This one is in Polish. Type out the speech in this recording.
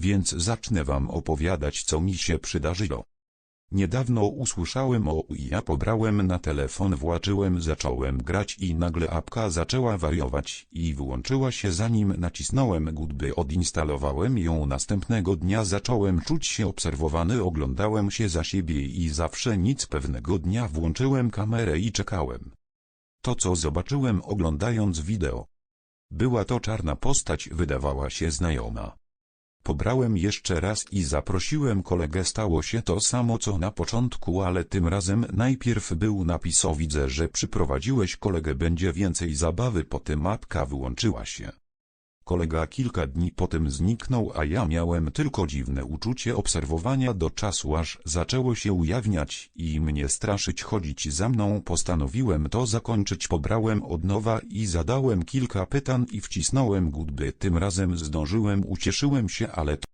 więc zacznę wam opowiadać co mi się przydarzyło. Niedawno usłyszałem o i ja pobrałem na telefon właczyłem zacząłem grać i nagle apka zaczęła wariować i wyłączyła się zanim nacisnąłem goodby odinstalowałem ją następnego dnia zacząłem czuć się obserwowany oglądałem się za siebie i zawsze nic pewnego dnia włączyłem kamerę i czekałem. To co zobaczyłem oglądając wideo. Była to czarna postać wydawała się znajoma. Pobrałem jeszcze raz i zaprosiłem kolegę stało się to samo co na początku ale tym razem najpierw był napis o widzę że przyprowadziłeś kolegę będzie więcej zabawy potem apka wyłączyła się. Kolega kilka dni potem zniknął a ja miałem tylko dziwne uczucie obserwowania do czasu aż zaczęło się ujawniać i mnie straszyć chodzić za mną. Postanowiłem to zakończyć pobrałem od nowa i zadałem kilka pytań i wcisnąłem goodby tym razem zdążyłem ucieszyłem się ale to